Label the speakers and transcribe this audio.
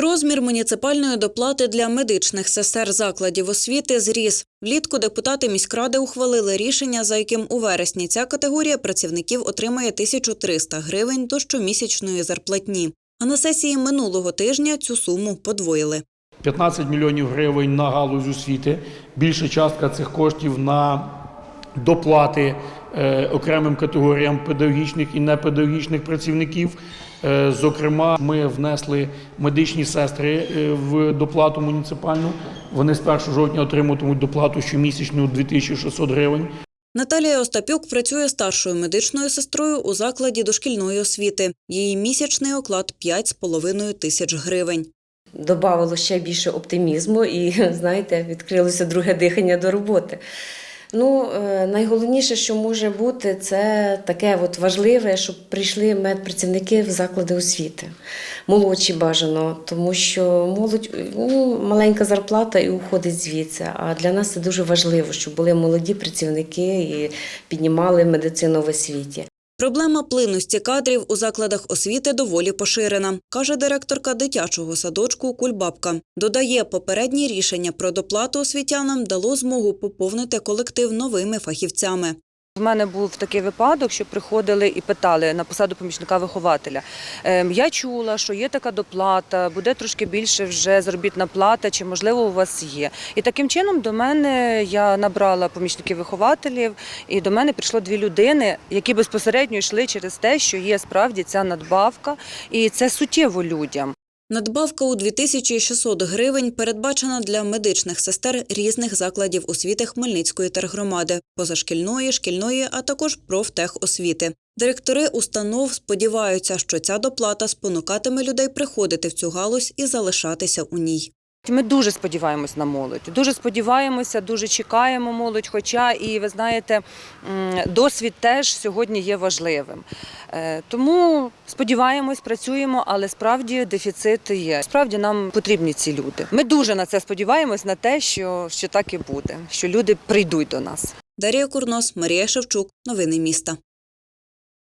Speaker 1: Розмір муніципальної доплати для медичних сестер закладів освіти зріс. Влітку депутати міськради ухвалили рішення, за яким у вересні ця категорія працівників отримає 1300 гривень до щомісячної зарплатні. А на сесії минулого тижня цю суму подвоїли.
Speaker 2: 15 мільйонів гривень на галузь освіти. Більша частка цих коштів на доплати е, окремим категоріям педагогічних і непедагогічних працівників. Е, зокрема, ми внесли медичні сестри е, в доплату муніципальну. Вони з 1 жовтня отримуватимуть доплату щомісячну 2600 гривень.
Speaker 1: Наталія Остапюк працює старшою медичною сестрою у закладі дошкільної освіти. Її місячний оклад 5,5 тисяч гривень.
Speaker 3: Добавило ще більше оптимізму і, знаєте, відкрилося друге дихання до роботи. Ну, е, найголовніше, що може бути, це таке от важливе, щоб прийшли медпрацівники в заклади освіти. Молодші бажано, тому що молодь ну, маленька зарплата і уходить звідси. А для нас це дуже важливо, щоб були молоді працівники і піднімали медицину в освіті.
Speaker 1: Проблема плинності кадрів у закладах освіти доволі поширена, каже директорка дитячого садочку Кульбабка. Додає, попереднє рішення про доплату освітянам дало змогу поповнити колектив новими фахівцями.
Speaker 4: В мене був такий випадок, що приходили і питали на посаду помічника вихователя. Ем, Я чула, що є така доплата, буде трошки більше вже заробітна плата, чи можливо у вас є. І таким чином до мене я набрала помічників вихователів, і до мене прийшло дві людини, які безпосередньо йшли через те, що є справді ця надбавка, і це суттєво людям.
Speaker 1: Надбавка у 2600 гривень передбачена для медичних сестер різних закладів освіти Хмельницької тергромади, позашкільної, шкільної, а також профтехосвіти. Директори установ сподіваються, що ця доплата спонукатиме людей приходити в цю галузь і залишатися у ній.
Speaker 4: Ми дуже сподіваємось на молодь. Дуже сподіваємося, дуже чекаємо молодь. Хоча і ви знаєте, досвід теж сьогодні є важливим. Е, Тому сподіваємось, працюємо, але справді дефіцит є. Справді нам потрібні ці люди. Ми дуже на це сподіваємось, на те, що, що так і буде, що люди прийдуть до нас.
Speaker 1: Дар'я Курнос, Марія Шевчук. Новини міста.